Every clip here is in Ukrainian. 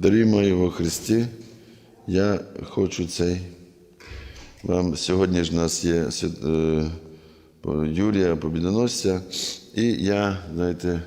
Дорогі мої во Христі, я хочу цей. Вам сьогодні ж у нас є е, Юрія Побідоносця, і я, знаєте,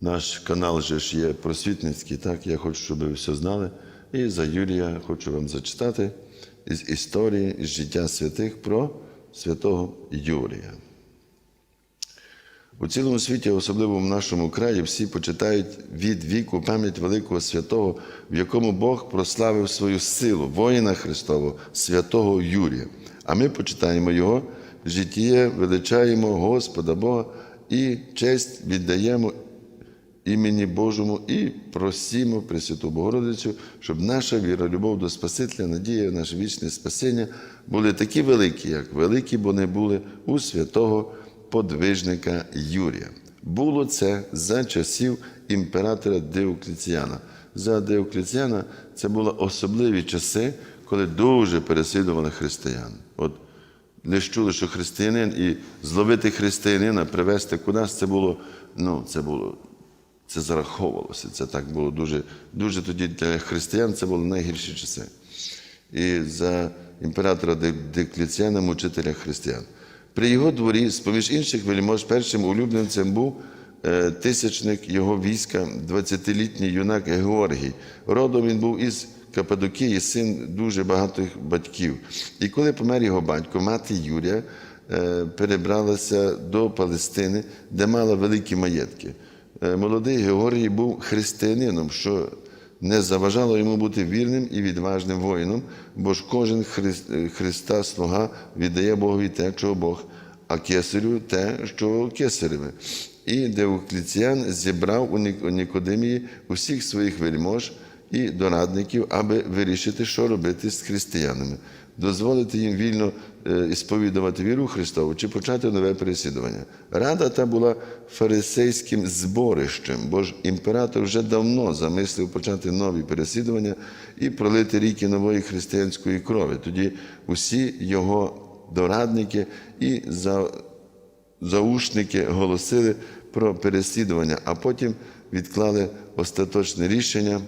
наш канал же ж є просвітницький, так? Я хочу, щоб ви все знали. І за Юрія хочу вам зачитати із історії, із життя святих про святого Юрія. У цілому світі, особливо в нашому краї, всі почитають від віку пам'ять великого святого, в якому Бог прославив свою силу, воїна Христового, святого Юрія. А ми почитаємо Його життя, величаємо Господа Бога і честь віддаємо імені Божому і просимо Пресвяту Богородицю, щоб наша віра, любов до Спасителя, надія, наше вічне спасіння були такі великі, як великі вони були у святого подвижника Юрія. Було це за часів імператора Деокліціана. За Деокліціана це були особливі часи, коли дуже переслідували християн. От лише чули, що християнин і зловити християнина, привезти кудись, це було, ну, це було, це зараховувалося. Це так було дуже, дуже тоді для християн це були найгірші часи. І за імператора Де- Декліціана, мучителя християн. При його дворі, з-поміж інших вельмож, першим улюбленцем був е, тисячник його війська, 20-літній юнак Георгій. Родом він був із Кападокії, син дуже багатих батьків. І коли помер його батько, мати Юрія е, перебралася до Палестини, де мала великі маєтки. Е, Молодий Георгій був християнином, що не заважало йому бути вірним і відважним воїном, бо ж кожен Хри- Христа слуга віддає Богові те, чого Бог, а кесарю те, що кесареве. І Деокліціан зібрав у Нікодимії усіх своїх вельмож і дорадників, аби вирішити, що робити з християнами, дозволити їм вільно е, сповідувати віру Христову чи почати нове переслідування. Рада та була фарисейським зборищем, бо ж імператор вже давно замислив почати нові переслідування і пролити ріки нової християнської крові. Тоді усі його дорадники і за заушники голосили про переслідування, а потім відклали остаточне рішення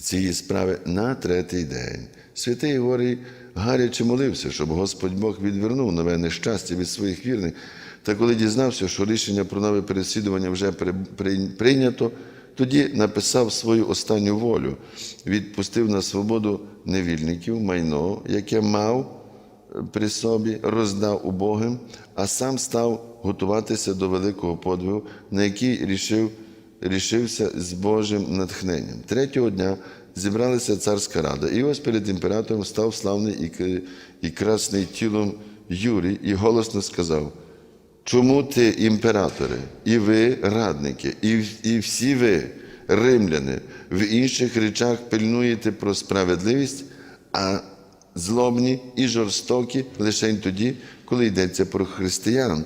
цієї справи на третій день. Святий Георгій гаряче молився, щоб Господь Бог відвернув нове нещастя від своїх вірних. Та коли дізнався, що рішення про нове переслідування вже при- при- прийнято, тоді написав свою останню волю, відпустив на свободу невільників, майно, яке мав при собі, роздав убогим, а сам став готуватися до великого подвигу, на який рішив, рішився з Божим натхненням. Третього дня зібралася царська рада, і ось перед імператором став славний і, красний тілом Юрій і голосно сказав: Чому ти, імператори, і ви, радники, і, і всі ви, римляни, в інших речах пильнуєте про справедливість, а злобні і жорстокі лише тоді, коли йдеться про християн,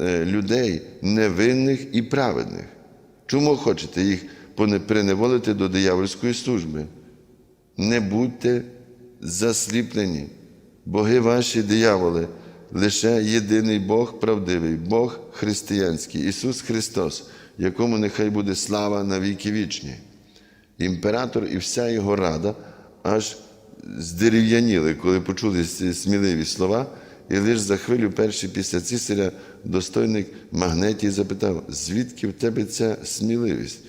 е, людей невинних і праведних? Чому хочете їх приневолити до диявольської служби? Не будьте засліплені. Боги ваші дияволи, лише єдиний Бог правдивий, Бог християнський, Ісус Христос, якому нехай буде слава на віки вічні. Імператор і вся його рада аж здерев'яніли, коли почули сміливі слова, і лише за хвилю перший після цісаря достойник Магнетій запитав, звідки в тебе ця сміливість?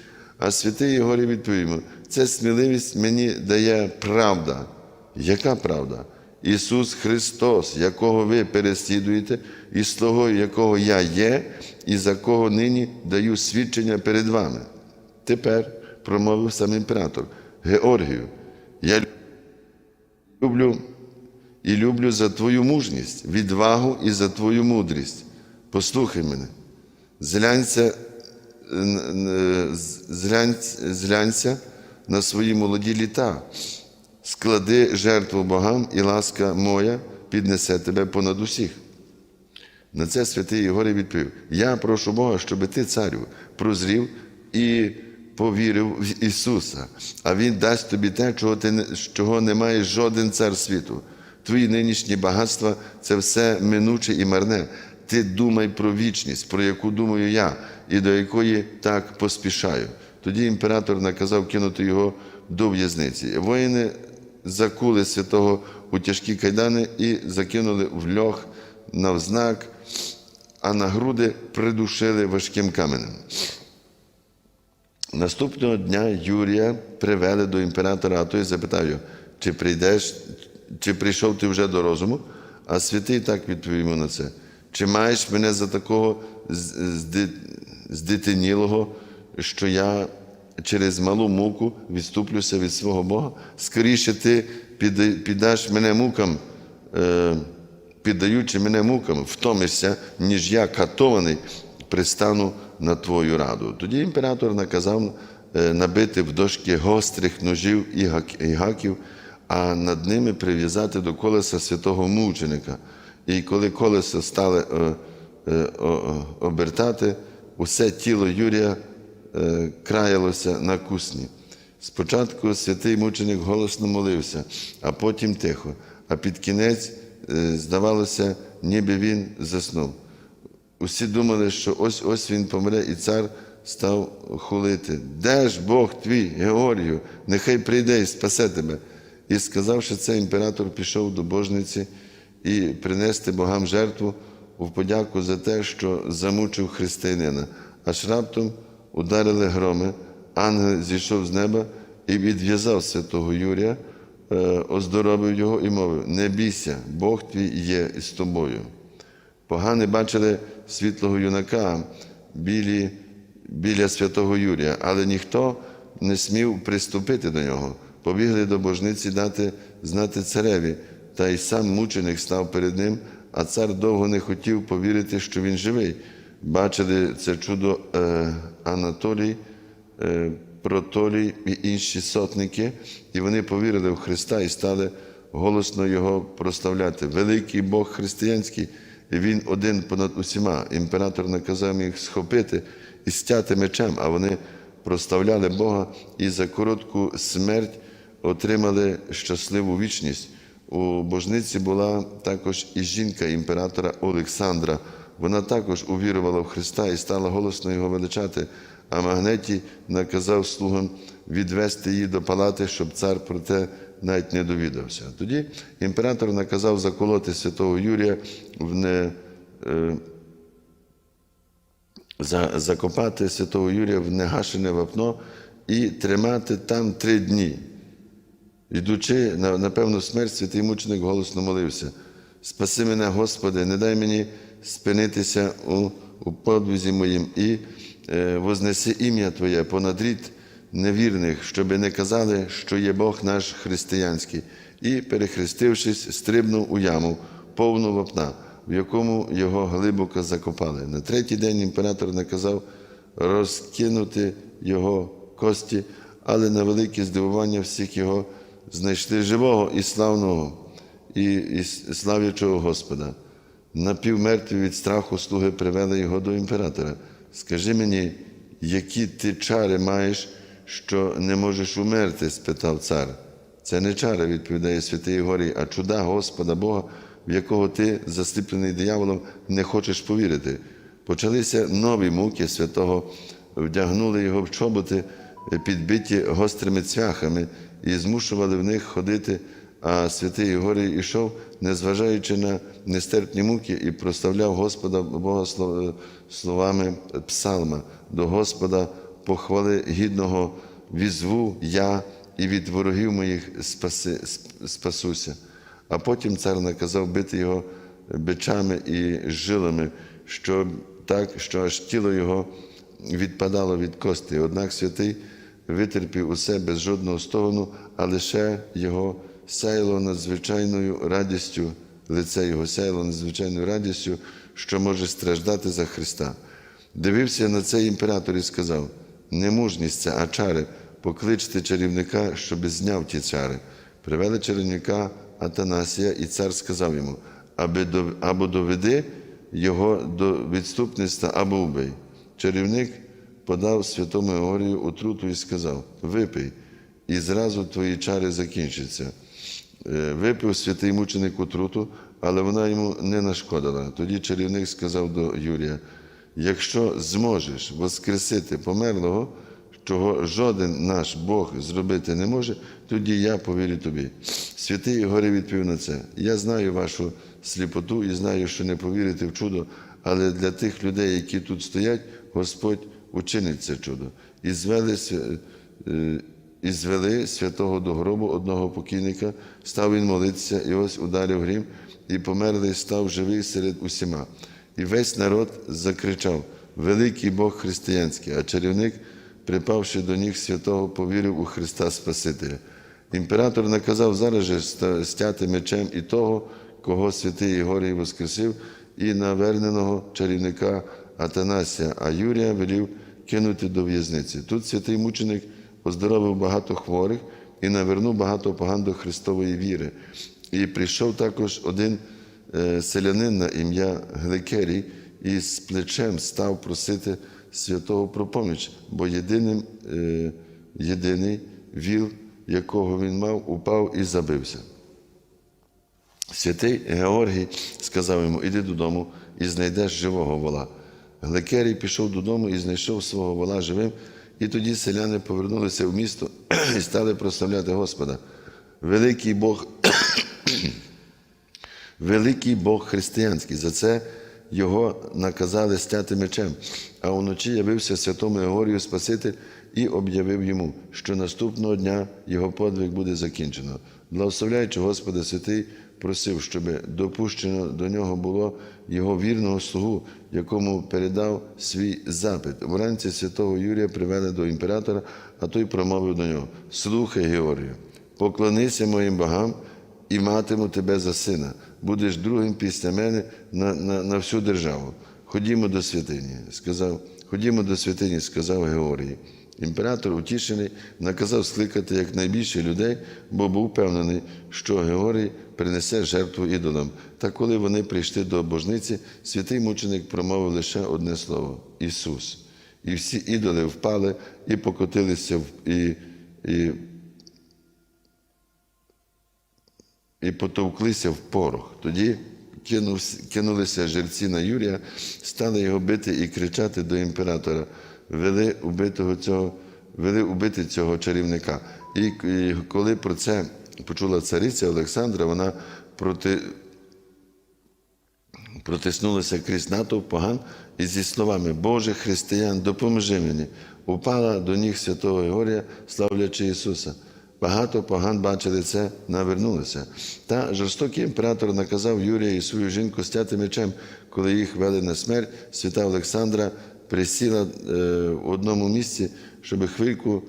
А святий Єгорій відповів ця сміливість мені дає правда. Яка правда? Ісус Христос, якого ви переслідуєте, і слугою якого я є, і за кого нині даю свідчення перед вами. Тепер промовив сам імператор Георгію, я люблю і люблю за твою мужність, відвагу і за твою мудрість. Послухай мене, зглянься, е, зглянься, на свої молоді літа, склади жертву богам, і ласка моя піднесе тебе понад усіх. На це святий Єгорій відповів: Я прошу Бога, щоб ти, царю, прозрів і повірив в Ісуса, а Він дасть тобі те, чого, ти, чого не має жоден цар світу. Твої нинішні багатства це все минуче і марне. Ти думай про вічність, про яку думаю я, і до якої так поспішаю. Тоді імператор наказав кинути його до в'язниці. Воїни закули святого у тяжкі кайдани і закинули в льох навзнак, а на груди придушили важким каменем. Наступного дня Юрія привели до імператора, а той запитав його, чи прийдеш, чи прийшов ти вже до розуму? А святий так відповів на це. Чи маєш мене за такого здитинілого, що я через малу муку відступлюся від свого Бога? Скоріше ти піддаш мене мукам, е, піддаючи мене мукам, втомишся, ніж я катований, пристану на твою раду. Тоді імператор наказав е, набити в дошки гострих ножів і гаків, а над ними прив'язати до колеса святого мученика. І коли колесо стали е, е, обертати, усе тіло Юрія е, краялося на кусні. Спочатку святий мученик голосно молився, а потім тихо, а під кінець, здавалося, ніби він заснув. Усі думали, що ось ось він помре, і цар став хулити. Де ж Бог твій, Георгію, нехай прийде і спасе тебе. І сказавши це, імператор пішов до божниці і принести богам жертву в подяку за те, що замучив християнина. Аж раптом ударили громи, ангел зійшов з неба і відв'язав святого Юрія, е, оздоровив його і мовив: Не бійся, Бог твій є із тобою. Погани бачили світлого юнака білі, біля святого Юрія, але ніхто не смів приступити до нього. Побігли до божниці дати знати цареві, та й сам мученик став перед ним, а цар довго не хотів повірити, що він живий. Бачили це чудо е, Анатолій, е, Протолій і інші сотники, і вони повірили в Христа і стали голосно Його прославляти. Великий Бог християнський, і Він один понад усіма. Імператор наказав їх схопити і стяти мечем, а вони прославляли Бога і за коротку смерть отримали щасливу вічність. У божниці була також і жінка імператора Олександра. Вона також увірувала в Христа і стала голосно його величати. А Магнетій наказав слугам відвести її до палати, щоб цар про те навіть не довідався. Тоді імператор наказав заколоти святого Юрія в не. е, за- закопати святого Юрія в негашене вапно і тримати там три дні. Йдучи на, на певну смерть, святий мученик голосно молився. Спаси мене, Господи, не дай мені спинитися у, у подвизі моїм і е, вознеси ім'я Твоє понад рід невірних, щоби не казали, що є Бог наш християнський. І, перехрестившись, стрибнув у яму, повну вапна, в якому його глибоко закопали. На третій день імператор наказав розкинути його кості, але на велике здивування всіх його знайшли живого і славного, і, і славячого Господа. Напівмертві від страху слуги привели його до імператора. Скажи мені, які ти чари маєш, що не можеш умерти? спитав цар. Це не чари, відповідає святий Горій, а чуда Господа Бога, в якого ти, засліплений дияволом, не хочеш повірити. Почалися нові муки святого, вдягнули його в чоботи, підбиті гострими цвяхами, і змушували в них ходити. А святий Ігорій ішов, незважаючи на нестерпні муки, і прославляв Господа Бога словами псалма до Господа похвали гідного візву я і від ворогів моїх спаси, спасуся. А потім цар наказав бити його бичами і жилами, що так, що аж тіло його відпадало від кости. Однак святий витерпів усе без жодного стогону, а лише його сяйло надзвичайною радістю, лице його сяйло надзвичайною радістю, що може страждати за Христа. Дивився на це імператор і сказав: не мужність це, а чари, покличте чарівника, щоби зняв ті чари. Привели чарівника Атанасія, і цар сказав йому, або доведи його до відступництва, або вбий. Чарівник подав святому Георгію отруту і сказав: Випий, і зразу твої чари закінчаться. Е, Випив святий мученик отруту, але вона йому не нашкодила. Тоді чарівник сказав до Юрія: якщо зможеш воскресити померлого, чого жоден наш Бог зробити не може, тоді я повірю тобі. Святий Ігорі відповів на це. Я знаю вашу сліпоту і знаю, що не повірите в чудо, але для тих людей, які тут стоять, Господь учинить це чудо. І звели, е, і звели святого до гробу одного покійника, став він молитися, і ось ударив грім, і померлий став живий серед усіма. І весь народ закричав: Великий Бог християнський, а чарівник, припавши до ніг святого, повірив у Христа Спасителя. Імператор наказав зараз же стяти мечем і того, кого святий Ігорій воскресив, і наверненого чарівника Атанасія, а Юрія велів кинути до в'язниці. Тут святий мученик оздоровив багато хворих і навернув багато поган до Христової віри. І прийшов також один е, селянин на ім'я Гликерій і з плечем став просити святого про поміч, бо єдиним, е, єдиний віл, якого він мав, упав і забився. Святий Георгій сказав йому: Іди додому і знайдеш живого вола. Гликерій пішов додому і знайшов свого вола живим, і тоді селяни повернулися в місто і стали прославляти Господа. Великий Бог, великий Бог християнський. За це його наказали стяти мечем. А уночі явився святому Георгію Спаситель і об'явив йому, що наступного дня його подвиг буде закінчено. Благословляючи Господа святий, просив, щоб допущено до нього було його вірного слугу, якому передав свій запит. Вранці святого Юрія привели до імператора, а той промовив до нього: Слухай, Георгію, поклонися моїм богам і матиму тебе за сина. Будеш другим після мене на, на, на всю державу. Ходімо до святині, сказав, ходімо до святині, сказав Георгій. Імператор, утішений, наказав скликати якнайбільше людей, бо був впевнений, що Георгій принесе жертву ідолам. Та коли вони прийшли до божниці, святий мученик промовив лише одне слово Ісус. І всі ідоли впали і покотилися і, і і потовклися в порох. Тоді кинулися жерці на Юрія, стали його бити і кричати до імператора, вели убитого цього, вели убити цього чарівника. І, коли про це почула цариця Олександра, вона проти, протиснулася крізь натовп поган і зі словами Боже християн, допоможи мені, упала до ніг святого Георгія, славлячи Ісуса. Багато поган бачили це, навернулися. Та жорстокий імператор наказав Юрія і свою жінку стяти мечем, коли їх вели на смерть. Свята Олександра присіла е, в одному місці, щоб хвильку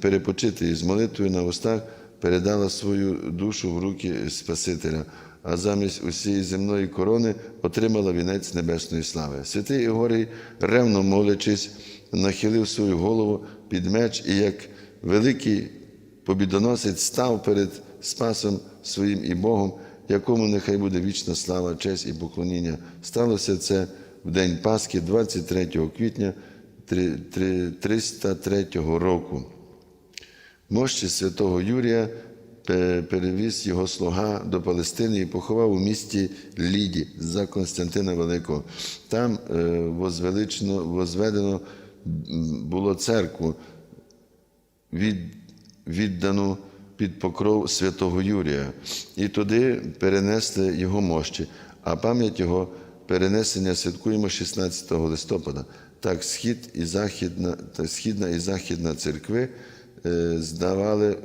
перепочити і з молитвою на устах передала свою душу в руки Спасителя, а замість усієї земної корони отримала вінець небесної слави. Святий Ігорій, ревно молячись, нахилив свою голову під меч і як великий побідоносець став перед Спасом своїм і Богом, якому нехай буде вічна слава, честь і поклоніння. Сталося це в день Пасхи, 23 квітня 303 року. Мощі святого Юрія перевіз його слуга до Палестини і поховав у місті Ліді за Константина Великого. Там е, возведено було церкву, віддану під покров святого Юрія, і туди перенесли його мощі, а пам'ять його перенесення святкуємо 16 листопада. Так, схід і західна, та східна і західна церкви е, здавали,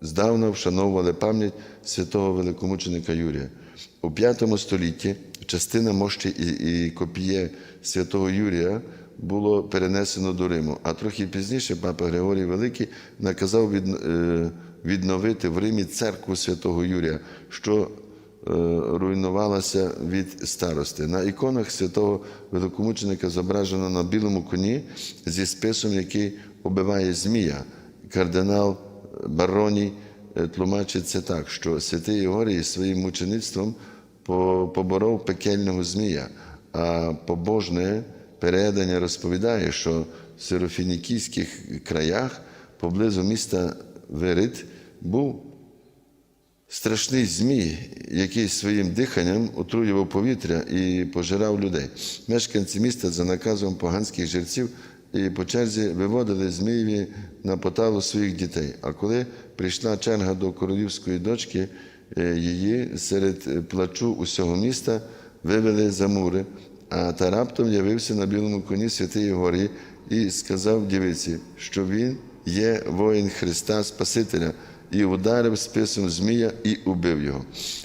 здавна вшановували пам'ять святого великомученика Юрія. У V столітті частина мощі і, і копіє святого Юрія було перенесено до Риму, а трохи пізніше папа Григорій Великий наказав е, відновити в Римі церкву святого Юрія, що руйнувалася від старости. На іконах святого великомученика зображено на білому коні зі списом, який убиває Змія. Кардинал е, тлумачить це так, що святий Ігорій своїм мучеництвом поборов пекельного змія, а побожне передання розповідає, що в сирофінікійських краях поблизу міста Верит був страшний змій, який своїм диханням отруював повітря і пожирав людей. Мешканці міста за наказом поганських жерців і по черзі виводили Змієві на поталу своїх дітей. А коли прийшла черга до королівської дочки, е, її серед плачу усього міста вивели за мури, а та раптом явився на білому коні святий Єгорій і сказав дівиці, що він є воїн Христа Спасителя, і ударив списом Змія і убив його.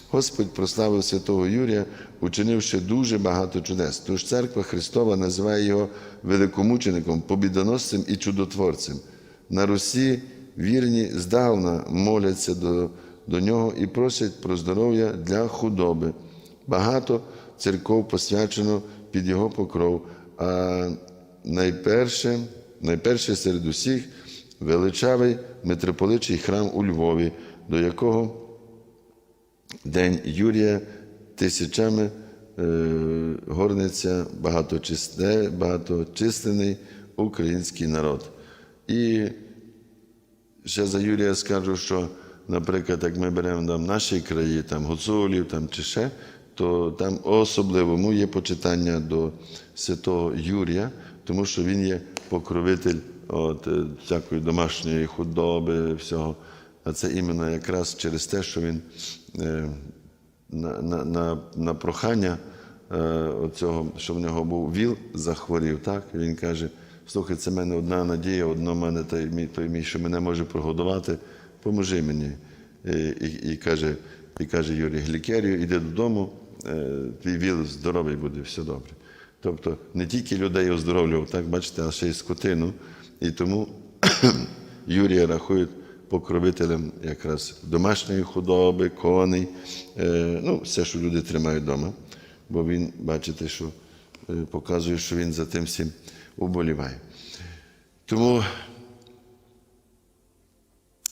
Господь прославив святого Юрія, учинивши дуже багато чудес. Тож церква Христова називає його великомучеником, побідоносцем і чудотворцем. На Русі вірні здавна моляться до, до нього і просять про здоров'я для худоби. Багато церков посвячено під його покров, а найперше, найперше серед усіх величавий митрополичий храм у Львові, до якого День Юрія тисячами е, горниться багаточисне, багаточисленний український народ. І ще за Юрія скажу, що, наприклад, як ми беремо там наші краї, там гуцулів там, чи ще, то там особливому є почитання до святого Юрія, тому що він є покровитель от, е, всякої домашньої худоби, всього. А це іменно якраз через те, що він е, на, на, на, на прохання е, оцього, що в нього був ВІЛ, захворів, так? І він каже: слухай, це в мене одна надія, одно в мене той мій, той мій, що мене може прогодувати, поможи мені. І, і, і, каже, і каже Юрій Глікерію, іди додому, е, твій ВІЛ здоровий буде, все добре. Тобто не тільки людей оздоровлював, так бачите, а ще й скотину. І тому Юрія рахують покровителем якраз домашньої худоби, коней, е, ну, все, що люди тримають вдома. Бо він, бачите, що е, показує, що він за тим всім уболіває. Тому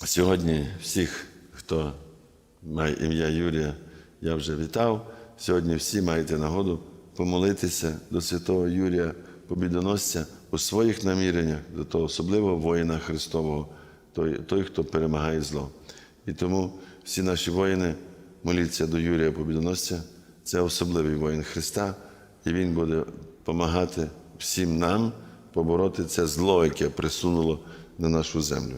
сьогодні всіх, хто має ім'я Юрія, я вже вітав. Сьогодні всі маєте нагоду помолитися до святого Юрія Побідоносця у своїх наміреннях, до того особливого воїна Христового, той, той, хто перемагає зло. І тому всі наші воїни моліться до Юрія Побідоносця. Це особливий воїн Христа, і він буде допомагати всім нам побороти це зло, яке присунуло на нашу землю.